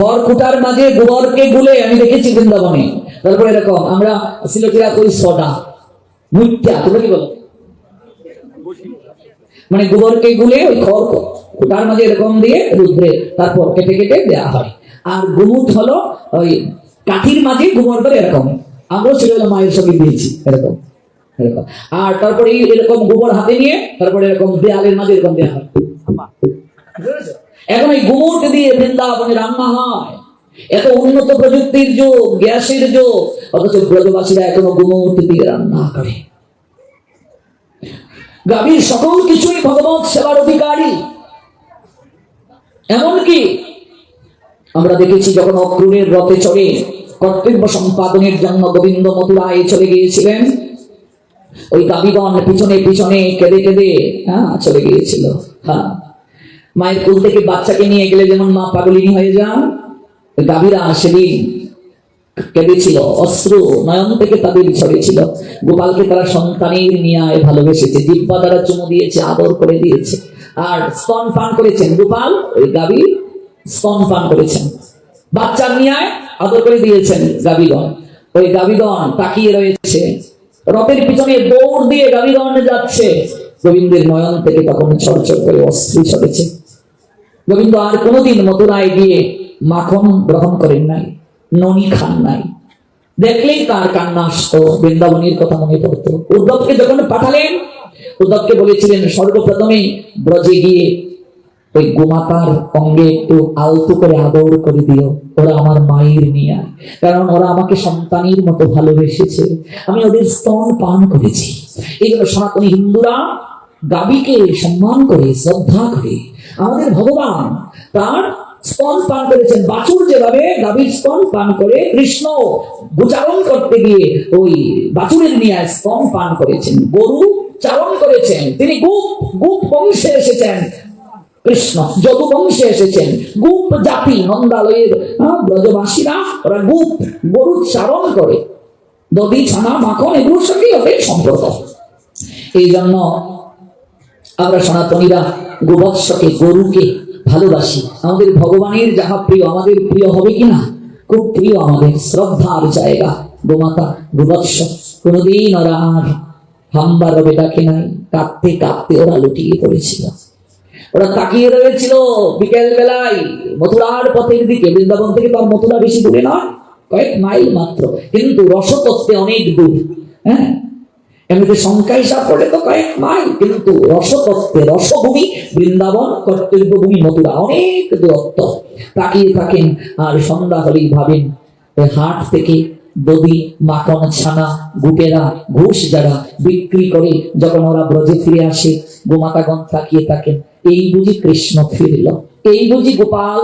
খড় কুটার মাঝে গোবরকে গুলে আমি দেখেছি বৃন্দাবনে। তারপরে এরকম আমরা সিলেটিরা কই সডা কি বলো? মানে গোবরকে গুলে ওই খড় কুটার মাঝে এরকম দিয়ে রুদ্রে, তারপর কেটে কেটে দেওয়া হয়। আর গুমুট হলো ওই কাঠির মাঝে গোবর করে এরকম। আমরাও ছেলেবেলা মায়ের সঙ্গে দিয়েছি এরকম এরকম। আর তারপরে এরকম গোবর হাতে নিয়ে, তারপরে এরকম দেয়ালের মাঝে এরকম দেওয়া হয়? এখন এই গুমুট দিয়ে বৃন্দাবনে রান্না হয়। এত উন্নত প্রযুক্তির যুগ, গ্যাসের যুগ, অথচ ব্রজবাসীরা এখনও গুমুট দিয়ে রান্না করে। গাভীর সকল কিছুই ভগবত সেবার অধিকারী। এমনকি আমরা দেখেছি যখন অক্রুরের রথে চড়ে কর্তব্য সম্পাদনের জন্য গোবিন্দ মথুরায় চলে গিয়েছিলেন, ওই গাবিগণ পিছনে পিছনে কেঁদে কেঁদে হ্যাঁ চলে গিয়েছিল। হ্যাঁ। মায়ের কোল থেকে বাচ্চাকে নিয়ে গেলে যেমন মা পাগলিনী হয়ে যান, গাভীরা সেদিন কেঁদেছিল, অশ্রু নয়ন থেকে তাদের ছড়েছিল গোপালকে তারা সন্তানের নিয়ে ভালোবেসেছে জিব্বা দ্বারা চুমু দিয়েছে, আদর করে দিয়েছে। আর স্তন পান করেছেন গোপাল, ওই গাভী স্তন পান করেছেন। বাচ্চার নিয়ে আদর করে দিয়েছেন গাভীগণ। ওই গাভীগণ তাকিয়ে রয়েছে। রথের পিছনে দৌড় দিয়ে গাভীগণ যাচ্ছে। গোবিন্দের নয়ন থেকে তখন ছড়ছড় করে অশ্রু ছড়েছে গোবিন্দ আর কোনোদিন মথুরায় গিয়ে মাখন গ্রহণ করেন নাই, ননি খান নাই। দেখলেই তার কান্না আসতো, বৃন্দাবনের কথা মনে পড়তো। উদ্ধবকে যখন পাঠালেন, উদ্ধবকে বলেছিলেন সর্বপ্রথমেই ব্রজে গিয়ে ওই গোমাতার অঙ্গে একটু আলতো করে আদর করে দিও। ওরা আমার মায়ের নিয়ে কারণ ওরা আমাকে সন্তানের মতো ভালোবেসেছে। আমি ওদের স্তন পান করেছি। এই জন্য সনাতনী হিন্দুরা গাবিকে সম্মান করে, শ্রদ্ধা করে আমাদের ভগবান তার স্তন পান করেছেন। বাছুর যেভাবে গাভীর স্তন পান করে কৃষ্ণ গোচারণ করতে গিয়ে ওই বাছুরের নিয়ে স্তন পান করেছেন। গরু চারণ করেছেন। তিনি গুপ গুপ বংশে এসেছেন। কৃষ্ণ যদু বংশে এসেছেন। গুপ জাতি নন্দালয়ের ব্রজবাসীরা ওরা গুপ, গরু চারণ করে। দধি, ছানা, মাখন এগুলোর সঙ্গে ওদের সম্পর্ক। এই জন্য আমরা সনাতনীরা গোবৎসকে, গরুকে ভালোবাসি। আমাদের ভগবানের যাহা প্রিয়, আমাদের প্রিয় হবে কিনা খুব প্রিয় আমাদের, শ্রদ্ধার জায়গা। গোমাতা গোবৎস, কোনোদিন ওরা আর হাম্বা রবে ডাকে নাই, কাঁদতে কাঁদতে ওরা লুটিয়ে পড়েছিল। ওরা তাকিয়ে রয়েছিল বিকেল বেলায় মথুরার পথের দিকে। বৃন্দাবন থেকে তো আর মথুরা বেশি দূরে নয়, কয়েক মাইল মাত্র। কিন্তু রসতত্ত্বে অনেক দূর হ্যাঁ? এমনিতে সংখ্যা হিসাব করলে তো কয়েক মাইল, কিন্তু রসতত্ত্বে রসভূমি, বৃন্দাবন, কর্তব্যভূমি, মথুরা অনেক দূরত্ব। তাকিয়ে থাকেন আর সন্ধ্যা হলেই ভাবেন হাট থেকে দধি মাখন, ছানা, গুটেরা, ঘুষ যারা বিক্রি করে যখন ওরা ব্রজে ফিরে আসে, গোমাতাগণ তাকিয়ে থাকেন, এই বুঝি কৃষ্ণ ফিরল, এই বুঝি গোপাল